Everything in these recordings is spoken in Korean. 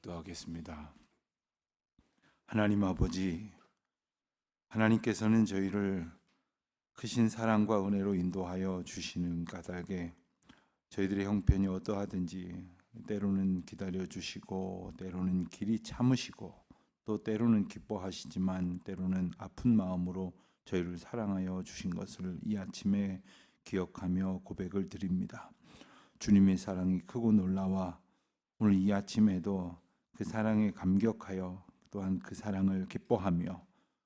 기도하겠습니다. 하나님 아버지, 하나님께서는 저희를 크신 사랑과 은혜로 인도하여 주시는 까닭에 저희들의 형편이 어떠하든지 때로는 기다려 주시고 때로는 길이 참으시고 또 때로는 기뻐하시지만 때로는 아픈 마음으로 저희를 사랑하여 주신 것을 이 아침에 기억하며 고백을 드립니다. 주님의 사랑이 크고 놀라와 오늘 이 아침에도 그 사랑에 감격하여 또한 그 사랑을 기뻐하며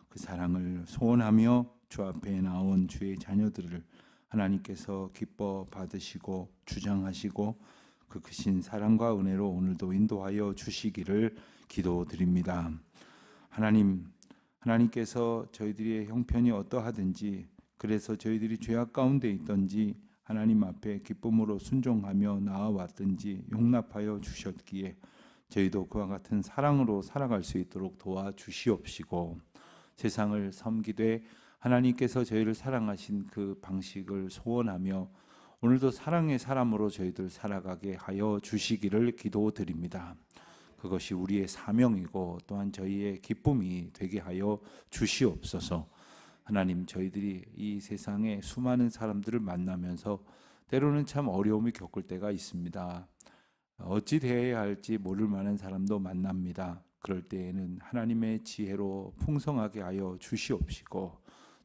그 사랑을 소원하며 주 앞에 나온 주의 자녀들을 하나님께서 기뻐 받으시고 주장하시고 그 크신 사랑과 은혜로 오늘도 인도하여 주시기를 기도드립니다. 하나님, 하나님께서 저희들의 형편이 어떠하든지 그래서 저희들이 죄악 가운데 있든지 하나님 앞에 기쁨으로 순종하며 나아왔든지 용납하여 주셨기에 저희도 그와 같은 사랑으로 살아갈 수 있도록 도와주시옵시고 세상을 섬기되 하나님께서 저희를 사랑하신 그 방식을 소원하며 오늘도 사랑의 사람으로 저희들 살아가게 하여 주시기를 기도드립니다. 그것이 우리의 사명이고 또한 저희의 기쁨이 되게 하여 주시옵소서. 하나님 저희들이 이 세상에 수많은 사람들을 만나면서 때로는 참 어려움이 겪을 때가 있습니다. 어찌 대해야 할지 모를 만한 사람도 만납니다. 그럴 때에는 하나님의 지혜로 풍성하게 하여 주시옵시고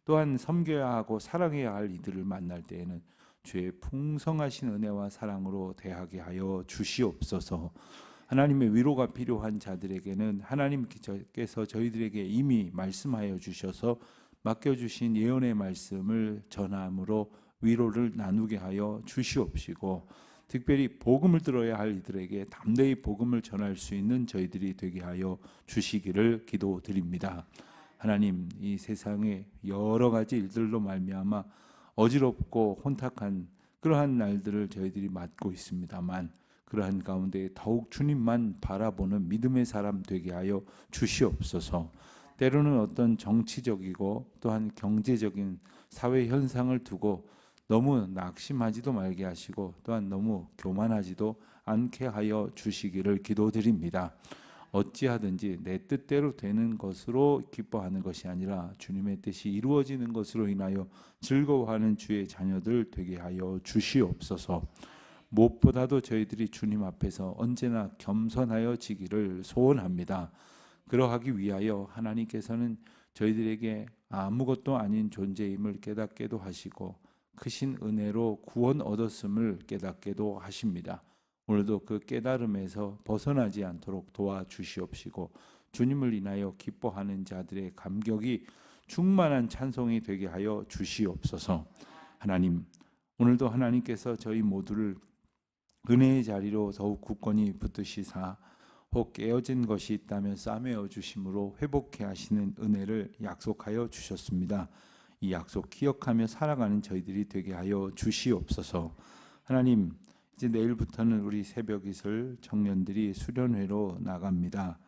또한 섬겨야 하고 사랑해야 할 이들을 만날 때에는 주의 풍성하신 은혜와 사랑으로 대하게 하여 주시옵소서. 하나님의 위로가 필요한 자들에게는 하나님께서 저희들에게 이미 말씀하여 주셔서 맡겨 주신 예언의 말씀을 전함으로 위로를 나누게 하여 주시옵시고 특별히 복음을 들어야 할 이들에게 담대히 복음을 전할 수 있는 저희들이 되게 하여 주시기를 기도드립니다. 하나님 이 세상에 여러 가지 일들로 말미암아 어지럽고 혼탁한 그러한 날들을 저희들이 맞고 있습니다만 그러한 가운데 더욱 주님만 바라보는 믿음의 사람 되게 하여 주시옵소서. 때로는 어떤 정치적이고 또한 경제적인 사회 현상을 두고 너무 낙심하지도 말게 하시고 또한 너무 교만하지도 않게 하여 주시기를 기도드립니다. 어찌하든지 내 뜻대로 되는 것으로 기뻐하는 것이 아니라 주님의 뜻이 이루어지는 것으로 인하여 즐거워하는 주의 자녀들 되게 하여 주시옵소서. 무엇보다도 저희들이 주님 앞에서 언제나 겸손하여 지기를 소원합니다. 그러하기 위하여 하나님께서는 저희들에게 아무것도 아닌 존재임을 깨닫게도 하시고 크신 은혜로 구원 얻었음을 깨닫게도 하십니다. 오늘도 그 깨달음에서 벗어나지 않도록 도와주시옵시고 주님을 인하여 기뻐하는 자들의 감격이 충만한 찬송이 되게 하여 주시옵소서. 하나님, 오늘도 하나님께서 저희 모두를 은혜의 자리로 더욱 굳건히 붙드시사 혹 깨어진 것이 있다면 싸매어 주심으로 회복해 하시는 은혜를 약속하여 주셨습니다. 이 약속 기억하며 살아가는 저희들이 되게 하여 주시옵소서. 하나님, 이제 내일부터는 우리 새벽 이슬 청년들이 수련회로 나갑니다.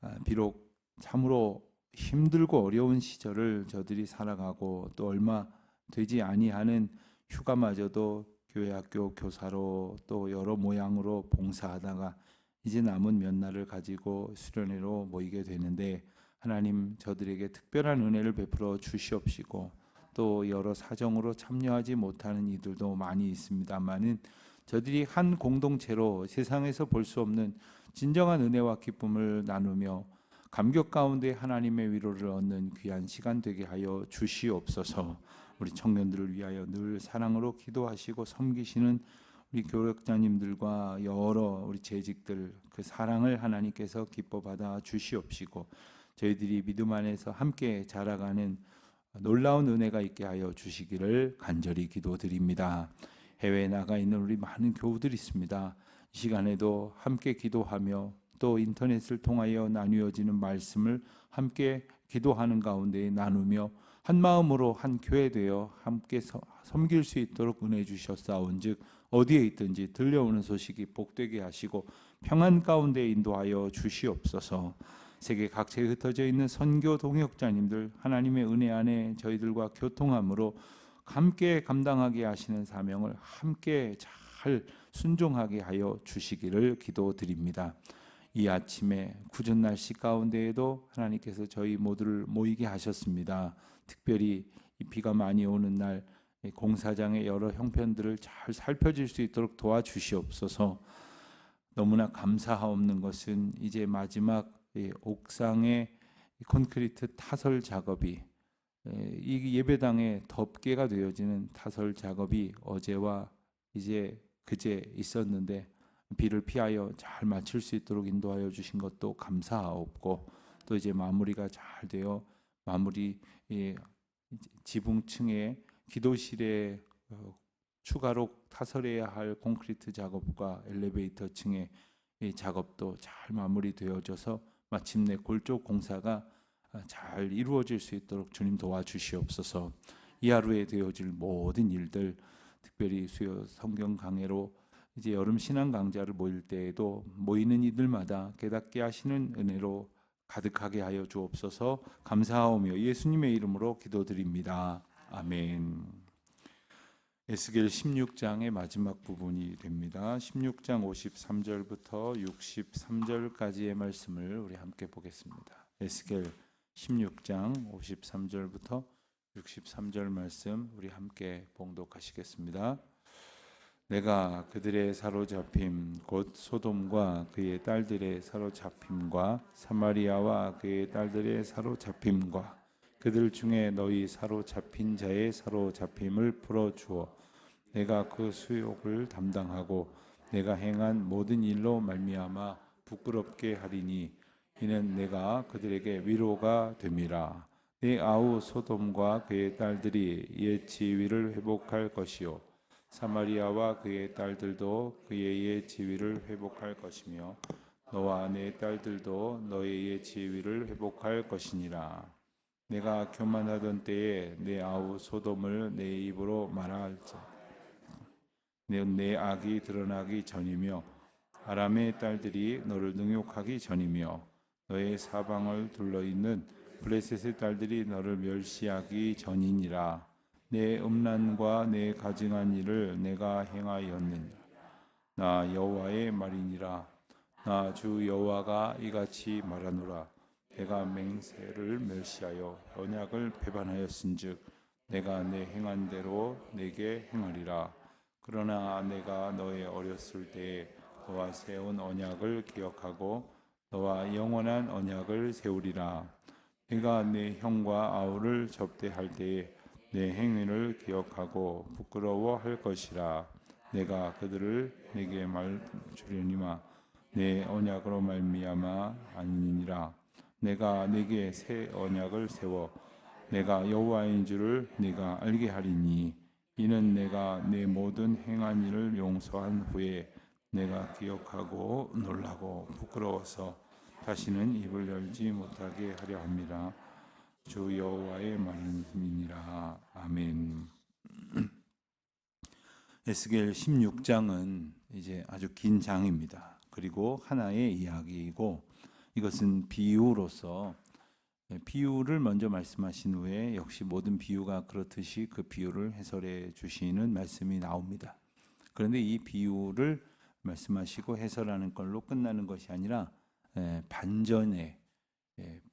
아, 비록 참으로 힘들고 어려운 시절을 저들이 살아가고 또 얼마 되지 아니하는 휴가마저도 교회 학교 교사로 또 여러 모양으로 봉사하다가 이제 남은 몇 날을 가지고 수련회로 모이게 되는데 하나님 저들에게 특별한 은혜를 베풀어 주시옵시고 또 여러 사정으로 참여하지 못하는 이들도 많이 있습니다만은 저들이 한 공동체로 세상에서 볼 수 없는 진정한 은혜와 기쁨을 나누며 감격 가운데 하나님의 위로를 얻는 귀한 시간 되게 하여 주시옵소서. 우리 청년들을 위하여 늘 사랑으로 기도하시고 섬기시는 우리 교역자님들과 여러 우리 재직들 그 사랑을 하나님께서 기뻐 받아 주시옵시고 저희들이 믿음 안에서 함께 자라가는 놀라운 은혜가 있게 하여 주시기를 간절히 기도드립니다. 해외에 나가 있는 우리 많은 교우들이 있습니다. 이 시간에도 함께 기도하며 또 인터넷을 통하여 나누어지는 말씀을 함께 기도하는 가운데 나누며 한 마음으로 한 교회 되어 함께 섬길 수 있도록 은혜 주셨사온즉 어디에 있든지 들려오는 소식이 복되게 하시고 평안 가운데 인도하여 주시옵소서. 세계 각지에 흩어져 있는 선교 동역자님들 하나님의 은혜 안에 저희들과 교통함으로 함께 감당하게 하시는 사명을 함께 잘 순종하게 하여 주시기를 기도드립니다. 이 아침에 굳은 날씨 가운데에도 하나님께서 저희 모두를 모이게 하셨습니다. 특별히 이 비가 많이 오는 날이 공사장의 여러 형편들을 잘 살펴줄 수 있도록 도와주시옵소서. 너무나 감사하옵는 것은 이제 마지막 이 옥상의 이 콘크리트 타설 작업이 에, 이 예배당의 덮개가 되어지는 타설 작업이 어제와 이제 그제 있었는데 비를 피하여 잘 마칠 수 있도록 인도하여 주신 것도 감사하옵고 또 이제 마무리가 잘 되어 마무리 지붕층에 기도실에 어, 추가로 타설해야 할 콘크리트 작업과 엘리베이터 층의 이 작업도 잘 마무리되어져서 마침내 골조 공사가 아, 잘 이루어질 수 있도록 주님 도와주시옵소서. 이 하루에 되어질 모든 일들, 특별히 수요 성경 강해로 이제 여름 신앙 강좌를 모일 때에도 모이는 이들마다 깨닫게 하시는 은혜로 가득하게 하여 주옵소서. 감사하오며 예수님의 이름으로 기도드립니다. 아멘. 에스겔 16장의 마지막 부분이 됩니다. 16장 53절부터 63절까지의 말씀을 우리 함께 보겠습니다. 에스겔 16장 53절부터 63절 말씀 우리 함께 봉독하시겠습니다. 내가 그들의 사로잡힘 곧 소돔과 그의 딸들의 사로잡힘과 사마리아와 그의 딸들의 사로잡힘과 그들 중에 너희 사로잡힌 자의 사로잡힘을 풀어 주어 내가 그 수욕을 담당하고 내가 행한 모든 일로 말미암아 부끄럽게 하리니 이는 내가 그들에게 위로가 됨이라. 내 아우 소돔과 그의 딸들이 옛 지위를 회복할 것이요. 사마리아와 그의 딸들도 그의 옛 지위를 회복할 것이며 너와 내 딸들도 너의 옛 지위를 회복할 것이니라. 내가 교만하던 때에 내 아우 소돔을 내 입으로 말할자 내, 내 악이 드러나기 전이며 아람의 딸들이 너를 능욕하기 전이며 너의 사방을 둘러 있는 블레셋의 딸들이 너를 멸시하기 전이니라. 내 음란과 내 가증한 일을 내가 행하였느니라. 나 여호와의 말이니라. 나 주 여호와가 이같이 말하노라. 내가 맹세를 멸시하여 언약을 배반하였은즉 내가 내 행한 대로 내게 행하리라 그러나 내가 너의 어렸을 때에 너와 세운 언약을 기억하고 너와 영원한 언약을 세우리라. 내가 내 형과 아우를 접대할 때에 내 행위를 기억하고 부끄러워할 것이라. 내가 그들을 내게 말 주려니와 내 언약으로 말미암아 아니니라. 내가 내게 새 언약을 세워 내가 여호와인 줄을 네가 알게 하리니 이는 내가 내 모든 행한 일을 용서한 후에 내가 기억하고 놀라고 부끄러워서 다시는 입을 열지 못하게 하려 합니다. 주 여호와의 말씀이니라. 아멘. 에스겔 16장은 이제 아주 긴 장입니다. 그리고 하나의 이야기이고 이것은 비유로서 네, 비유를 먼저 말씀하신 후에 역시 모든 비유가 그렇듯이 그 비유를 해설해 주시는 말씀이 나옵니다. 그런데 이 비유를 말씀하시고 해설하는 걸로 끝나는 것이 아니라 반전의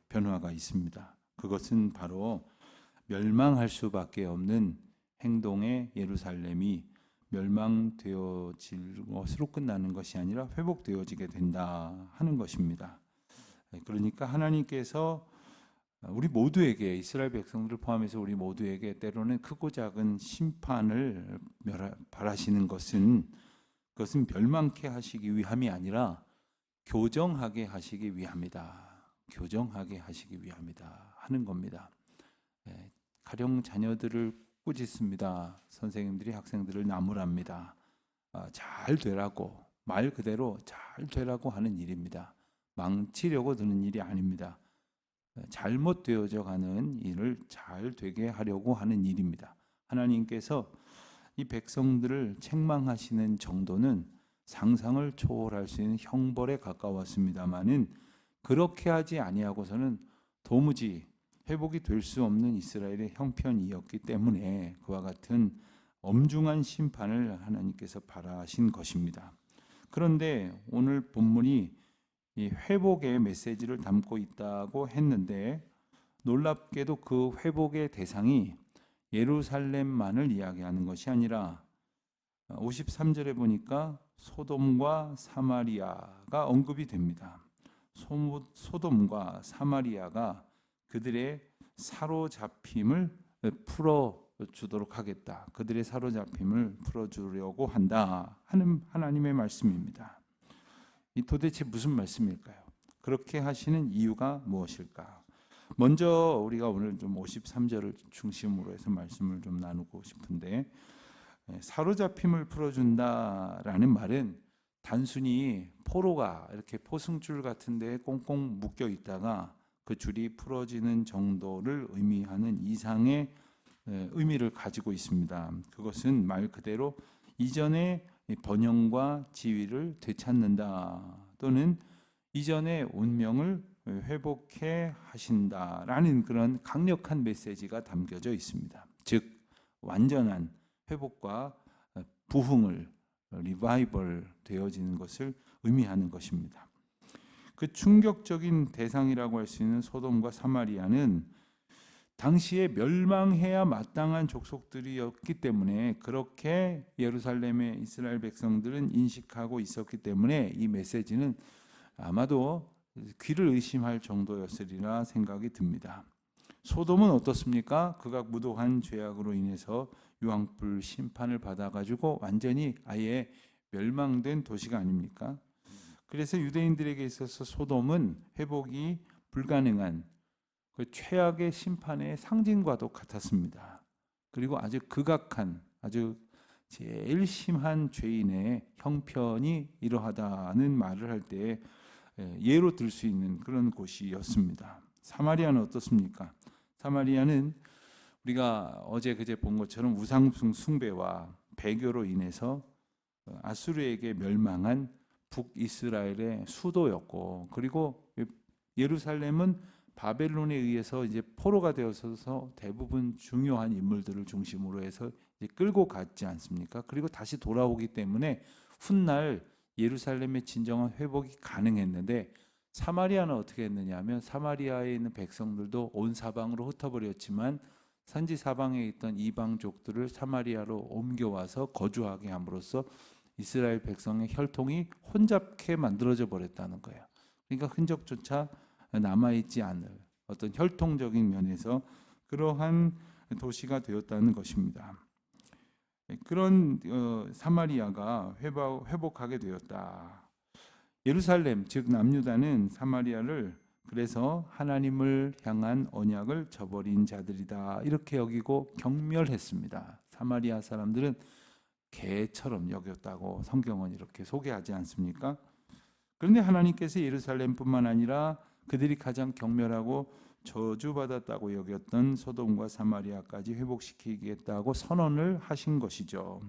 변화가 있습니다. 그것은 바로 멸망할 수밖에 없는 행동의 예루살렘이 멸망되어질 것으로 끝나는 것이 아니라 회복되어지게 된다 하는 것입니다. 그러니까 하나님께서 우리 모두에게 이스라엘 백성들을 포함해서 우리 모두에게 때로는 크고 작은 심판을 바라시는 것은 그것은 멸망케 하시기 위함이 아니라 교정하게 하시기 위함이다. 교정하게 하시기 위함이다 하는 겁니다. 예, 가령 자녀들을 꾸짖습니다. 선생님들이 학생들을 나무랍니다. 아, 잘 되라고 말 그대로 잘 되라고 하는 일입니다. 망치려고 드는 일이 아닙니다. 잘못되어져 가는 일을 잘 되게 하려고 하는 일입니다. 하나님께서 이 백성들을 책망하시는 정도는 상상을 초월할 수 있는 형벌에 가까웠습니다만은 그렇게 하지 아니하고서는 도무지 회복이 될 수 없는 이스라엘의 형편이었기 때문에 그와 같은 엄중한 심판을 하나님께서 바라신 것입니다. 그런데 오늘 본문이 이 회복의 메시지를 담고 있다고 했는데 놀랍게도 그 회복의 대상이 예루살렘만을 이야기하는 것이 아니라 53절에 보니까 소돔과 사마리아가 언급이 됩니다. 소- 소돔과 사마리아가 그들의 사로잡힘을 풀어 주도록 하겠다. 그들의 사로잡힘을 풀어 주려고 한다 하는 하나님의 말씀입니다. 이 도대체 무슨 말씀일까요? 그렇게 하시는 이유가 무엇일까? 먼저 우리가 오늘 좀 53절을 중심으로 해서 말씀을 좀 나누고 싶은데 예, 사로잡힘을 풀어준다라는 말은 단순히 포로가 이렇게 포승줄 같은 데 꽁꽁 묶여 있다가 그 줄이 풀어지는 정도를 의미하는 이상의 예, 의미를 가지고 있습니다. 그것은 말 그대로 이전의 이 번영과 지위를 되찾는다 또는 이전의 운명을 회복해 하신다라는 그런 강력한 메시지가 담겨져 있습니다. 즉 완전한 회복과 부흥을 리바이벌 되어지는 것을 의미하는 것입니다. 그 충격적인 대상이라고 할 수 있는 소돔과 사마리아는 당시에 멸망해야 마땅한 족속들이었기 때문에 그렇게 예루살렘의 이스라엘 백성들은 인식하고 있었기 때문에 이 메시지는 아마도 귀를 의심할 정도였으리라 생각이 듭니다. 소돔은 어떻습니까? 극악 무도한 죄악으로 인해서 유황불 심판을 받아가지고 완전히 아예 멸망된 도시가 아닙니까? 그래서 유대인들에게 있어서 소돔은 회복이 불가능한 그 최악의 심판의 상징과도 같았습니다. 그리고 아주 극악한 아주 제일 심한 죄인의 형편이 이러하다는 말을 할 때 예로 들 수 있는 그런 곳이었습니다. 사마리아는 어떻습니까? 사마리아는 우리가 어제 그제 본 것처럼 우상 숭배와 배교로 인해서 아수르에게 멸망한 북이스라엘의 수도였고 그리고 예루살렘은 바벨론에 의해서 이제 포로가 되어서 대부분 중요한 인물들을 중심으로 해서 끌고 갔지 않습니까? 그리고 다시 돌아오기 때문에 훗날 예루살렘의 진정한 회복이 가능했는데 사마리아는 어떻게 했느냐면 사마리아에 있는 백성들도 온 사방으로 흩어버렸지만 산지 사방에 있던 이방족들을 사마리아로 옮겨와서 거주하게 함으로써 이스라엘 백성의 혈통이 혼잡케 만들어져 버렸다는 거예요. 그러니까 흔적조차 남아있지 않을 어떤 혈통적인 면에서 그러한 도시가 되었다는 것입니다. 그런 어, 사마리아가 회복, 회복하게 되었다. 예루살렘 즉 남유다는 사마리아를 그래서 하나님을 향한 언약을 저버린 자들이다 이렇게 여기고 경멸했습니다. 사마리아 사람들은 개처럼 여겼다고 성경은 이렇게 소개하지 않습니까? 그런데 하나님께서 예루살렘뿐만 아니라 그들이 가장 경멸하고 저주받았다고 여겼던 소돔과 사마리아까지 회복시키겠다고 선언을 하신 것이죠.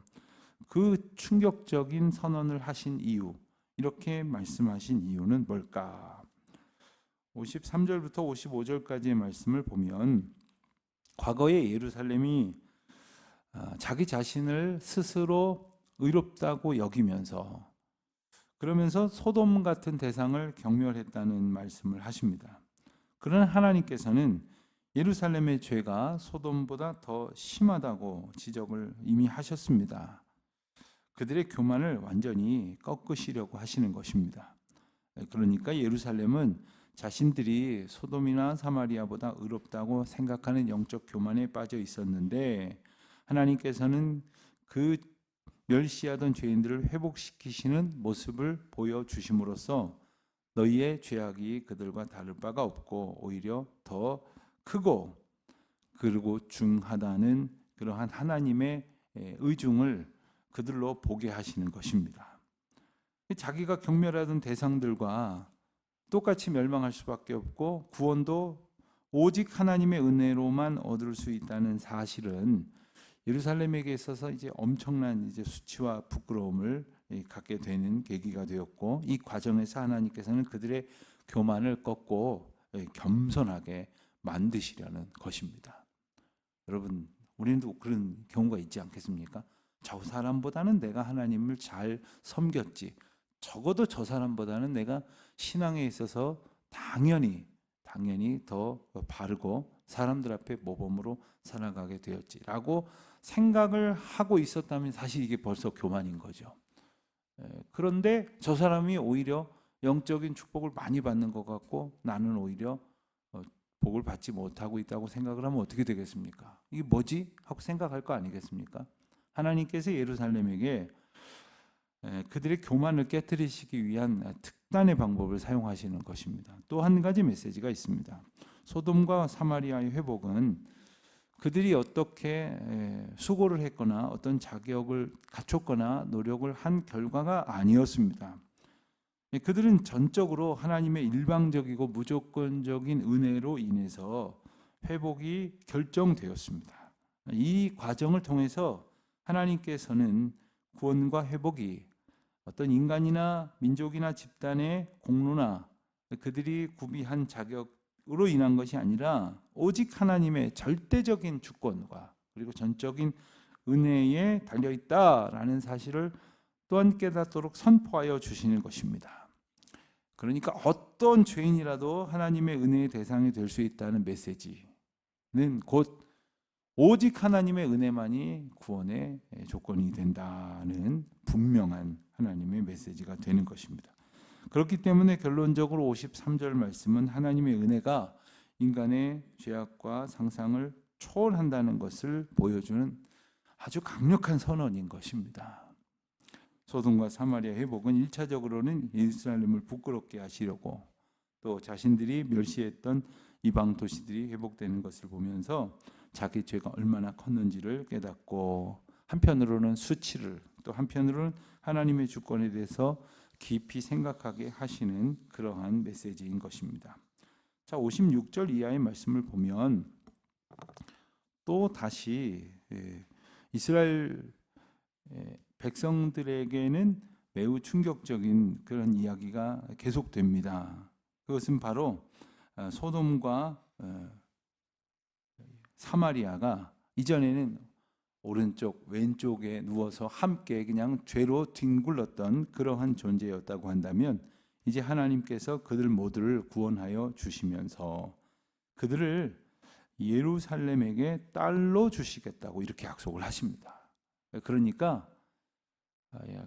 그 충격적인 선언을 하신 이유, 이렇게 말씀하신 이유는 뭘까? 53절부터 55절까지의 말씀을 보면 과거에 예루살렘이 아, 자기 자신을 스스로 의롭다고 여기면서 그러면서 소돔 같은 대상을 경멸했다는 말씀을 하십니다. 그러나 하나님께서는 예루살렘의 죄가 소돔보다 더 심하다고 지적을 이미 하셨습니다. 그들의 교만을 완전히 꺾으시려고 하시는 것입니다. 그러니까 예루살렘은 자신들이 소돔이나 사마리아보다 의롭다고 생각하는 영적 교만에 빠져 있었는데 하나님께서는 그 멸시하던 죄인들을 회복시키시는 모습을 보여주심으로써 너희의 죄악이 그들과 다를 바가 없고 오히려 더 크고 그리고 중하다는 그러한 하나님의 의중을 그들로 보게 하시는 것입니다. 자기가 경멸하던 대상들과 똑같이 멸망할 수밖에 없고 구원도 오직 하나님의 은혜로만 얻을 수 있다는 사실은 예루살렘에게 있어서 이제 엄청난 이제 수치와 부끄러움을 갖게 되는 계기가 되었고 이 과정에서 하나님께서는 그들의 교만을 꺾고 겸손하게 만드시려는 것입니다. 여러분, 우리도 그런 경우가 있지 않겠습니까? 저 사람보다는 내가 하나님을 잘 섬겼지. 적어도 저 사람보다는 내가 신앙에 있어서 당연히 당연히 더 바르고 사람들 앞에 모범으로 살아가게 되었지라고 생각을 하고 있었다면 사실 이게 벌써 교만인 거죠. 에, 그런데 저 사람이 오히려 영적인 축복을 많이 받는 것 같고 나는 오히려 어, 복을 받지 못하고 있다고 생각을 하면 어떻게 되겠습니까? 이게 뭐지? 하고 생각할 거 아니겠습니까? 하나님께서 예루살렘에게 에, 그들의 교만을 깨뜨리시기 위한 특단의 방법을 사용하시는 것입니다. 또 한 가지 메시지가 있습니다. 소돔과 사마리아의 회복은 그들이 어떻게 에, 수고를 했거나 어떤 자격을 갖췄거나 노력을 한 결과가 아니었습니다. 예, 그들은 전적으로 하나님의 일방적이고 무조건적인 은혜로 인해서 회복이 결정되었습니다. 이 과정을 통해서 하나님께서는 구원과 회복이 어떤 인간이나 민족이나 집단의 공로나 그들이 구비한 자격 으로 인한 것이 아니라 오직 하나님의 절대적인 주권과 그리고 전적인 은혜에 달려 있다라는 사실을 또한 깨닫도록 선포하여 주시는 것입니다. 그러니까 어떤 죄인이라도 하나님의 은혜의 대상이 될 수 있다는 메시지는 곧 오직 하나님의 은혜만이 구원의 조건이 된다는 분명한 하나님의 메시지가 되는 것입니다. 그렇기 때문에 결론적으로 53절 말씀은 하나님의 은혜가 인간의 죄악과 상상을 초월한다는 것을 보여주는 아주 강력한 선언인 것입니다. 소돔과 사마리아 회복은 일차적으로는 예루살렘을 부끄럽게 하시려고 또 자신들이 멸시했던 이방 도시들이 회복되는 것을 보면서 자기 죄가 얼마나 컸는지를 깨닫고 한편으로는 수치를 또 한편으로는 하나님의 주권에 대해서 깊이 생각하게 하시는 그러한 메시지인 것입니다. 자, 56절 이하의 말씀을 보면 또 다시 예, 이스라엘 예, 백성들에게는 매우 충격적인 그런 이야기가 계속됩니다. 그것은 바로 어, 소돔과 어, 사마리아가 이전에는 오른쪽 왼쪽에 누워서 함께 그냥 죄로 뒹굴렀던 그러한 존재였다고 한다면 이제 하나님께서 그들 모두를 구원하여 주시면서 그들을 예루살렘에게 딸로 주시겠다고 이렇게 약속을 하십니다. 그러니까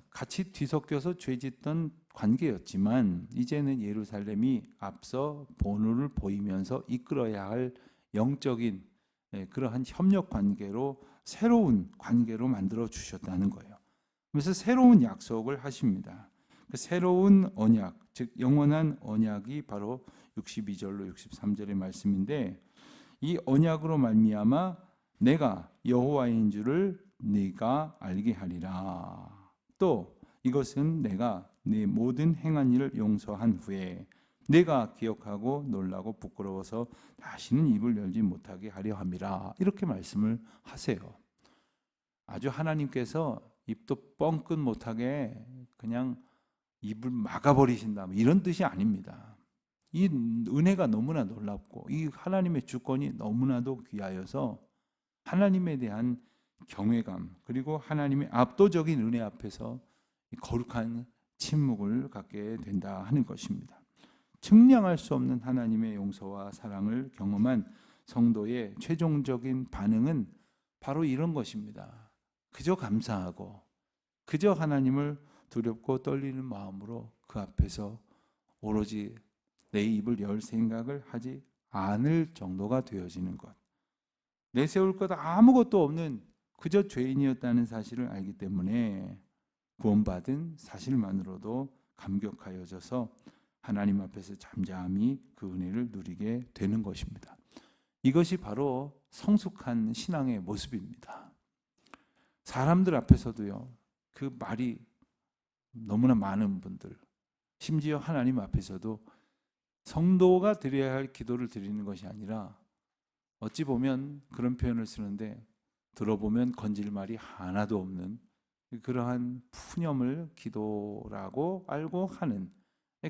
같이 뒤섞여서 죄짓던 관계였지만 이제는 예루살렘이 앞서 본을 보이면서 이끌어야 할 영적인 예, 그러한 협력 관계로 새로운 관계로 만들어 주셨다는 거예요. 그래서 새로운 약속을 하십니다. 그 새로운 언약, 즉 영원한 언약이 바로 62절로 63절의 말씀인데 이 언약으로 말미암아 내가 여호와인 줄을 네가 알게 하리라. 또 이것은 내가 네 모든 행한 일을 용서한 후에 내가 기억하고 놀라고 부끄러워서 다시는 입을 열지 못하게 하려 함이라 이렇게 말씀을 하세요. 아주 하나님께서 입도 뻥끗 못하게 그냥 입을 막아버리신다 뭐 이런 뜻이 아닙니다. 이 은혜가 너무나 놀랍고 이 하나님의 주권이 너무나도 귀하여서 하나님에 대한 경외감 그리고 하나님의 압도적인 은혜 앞에서 거룩한 침묵을 갖게 된다 하는 것입니다. 측량할 수 없는 하나님의 용서와 사랑을 경험한 성도의 최종적인 반응은 바로 이런 것입니다. 그저 감사하고 그저 하나님을 두렵고 떨리는 마음으로 그 앞에서 오로지 내 입을 열 생각을 하지 않을 정도가 되어지는 것. 내세울 것 아무것도 없는 그저 죄인이었다는 사실을 알기 때문에 구원받은 사실만으로도 감격하여져서 하나님 앞에서 잠잠히 그 은혜를 누리게 되는 것입니다. 이것이 바로 성숙한 신앙의 모습입니다. 사람들 앞에서도요, 그 말이 너무나 많은 분들, 심지어 하나님 앞에서도 성도가 드려야 할 기도를 드리는 것이 아니라 어찌 보면 그런 표현을 쓰는데 들어보면 건질 말이 하나도 없는 그러한 푸념을 기도라고 알고 하는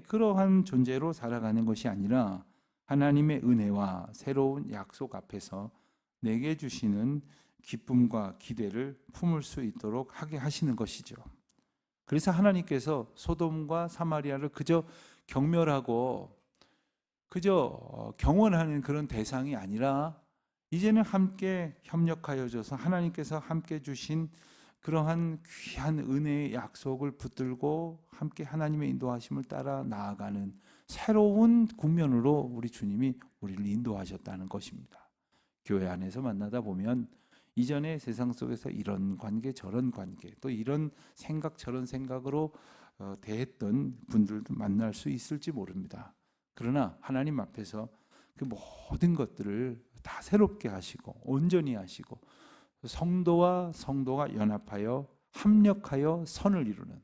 그러한 존재로 살아가는 것이 아니라 하나님의 은혜와 새로운 약속 앞에서 내게 주시는 기쁨과 기대를 품을 수 있도록 하게 하시는 것이죠. 그래서 하나님께서 소돔과 사마리아를 그저 경멸하고 그저 어, 경원하는 그런 대상이 아니라 이제는 함께 협력하여 줘서 하나님께서 함께 주신 그러한 귀한 은혜의 약속을 붙들고 함께 하나님의 인도하심을 따라 나아가는 새로운 국면으로 우리 주님이 우리를 인도하셨다는 것입니다. 교회 안에서 만나다 보면 이전에 세상 속에서 이런 관계 저런 관계 또 이런 생각 저런 생각으로 어, 대했던 분들도 만날 수 있을지 모릅니다. 그러나 하나님 앞에서 그 모든 것들을 다 새롭게 하시고 온전히 하시고 성도와 성도가 연합하여 합력하여 선을 이루는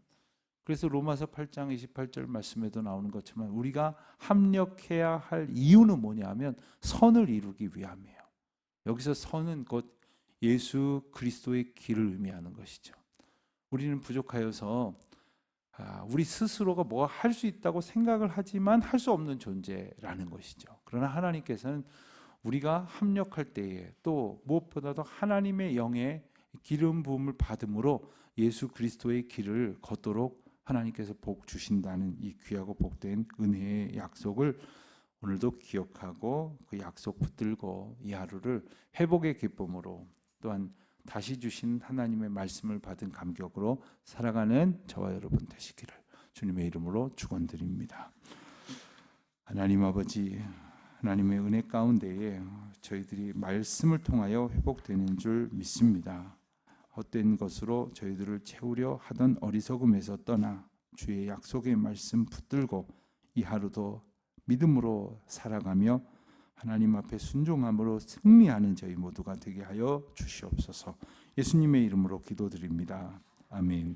그래서 로마서 8장 28절 말씀에도 나오는 것처럼 우리가 합력해야 할 이유는 뭐냐면 선을 이루기 위함이에요. 여기서 선은 곧 예수 그리스도의 길을 의미하는 것이죠. 우리는 부족하여서 아, 우리 스스로가 뭐할수 있다고 생각을 하지만 할 수 없는 존재라는 것이죠. 그러나 하나님께서는 우리가 합력할 때에 또 무엇보다도 하나님의 영의 기름 부음을 받음으로 예수 그리스도의 길을 걷도록 하나님께서 복 주신다는 이 귀하고 복된 은혜의 약속을 오늘도 기억하고 그 약속 붙들고 이 하루를 회복의 기쁨으로 또한 다시 주신 하나님의 말씀을 받은 감격으로 살아가는 저와 여러분 되시기를 주님의 이름으로 축원드립니다. 하나님 아버지 하나님의 은혜 가운데에 저희들이 말씀을 통하여 회복되는 줄 믿습니다. 헛된 것으로 저희들을 채우려 하던 어리석음에서 떠나 주의 약속의 말씀 붙들고 이 하루도 믿음으로 살아가며 하나님 앞에 순종함으로 승리하는 저희 모두가 되게 하여 주시옵소서. 예수님의 이름으로 기도드립니다. 아멘.